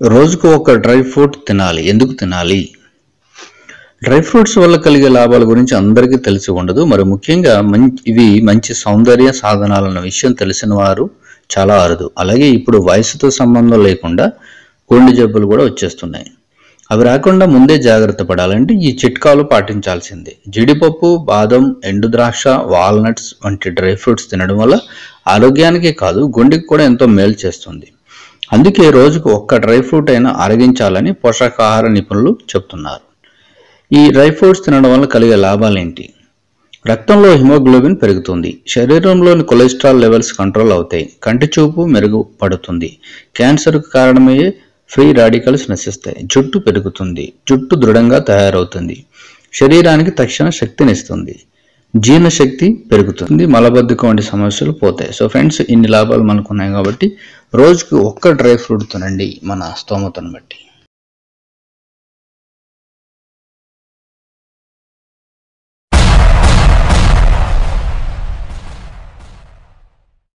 రోజుకు ఒక dry fruit తినాలి. ఎందుకు తినాలి? డ్రై ఫ్రూట్స్ వల్ల కలిగే లాభాల గురించి అందరికీ తెలిసి ఉండదు. మరి ముఖ్యంగా మంచి ఇవి మంచి సౌందర్య సాధనాలన్న విషయం తెలిసిన వారు చాలా అరుదు. అలాగే ఇప్పుడు వయసుతో సంబంధం లేకుండా గుండె జబ్బులు కూడా వచ్చేస్తున్నాయి. అవి రాకుండా ముందే జాగ్రత్త పడాలంటే ఈ చిట్కాలు పాటించాల్సిందే. జీడిపప్పు బాదం ఎండు ద్రాక్ష వాల్నట్స్ వంటి డ్రై ఫ్రూట్స్ తినడం వల్ల ఆరోగ్యానికే కాదు గుండెకి కూడా ఎంతో మేలు చేస్తుంది. అందుకే రోజుకు ఒక్క డ్రై ఫ్రూట్ అయినా అరగించాలని పోషకాహార నిపుణులు చెప్తున్నారు ఈ డ్రై ఫ్రూట్స్ తినడం వల్ల కలిగే లాభాలేంటి? రక్తంలో హిమోగ్లోబిన్ పెరుగుతుంది. శరీరంలోని కొలెస్ట్రాల్ లెవెల్స్ కంట్రోల్ అవుతాయి. కంటి చూపు మెరుగుపడుతుంది. క్యాన్సర్కు కారణమయ్యే ఫ్రీ రాడికల్స్ నశిస్తాయి. జుట్టు పెరుగుతుంది. జుట్టు దృఢంగా తయారవుతుంది. శరీరానికి తక్షణ శక్తినిస్తుంది జీర్ణశక్తి పెరుగుతుంది మలబద్ధకం వంటి సమస్యలు పోతాయి. సో ఫ్రెండ్స్ ఇన్ని లాభాలు మనకు ఉన్నాయి కాబట్టి రోజుకి ఒక్క డ్రై ఫ్రూట్ తినండి మన స్తోమతను బట్టి.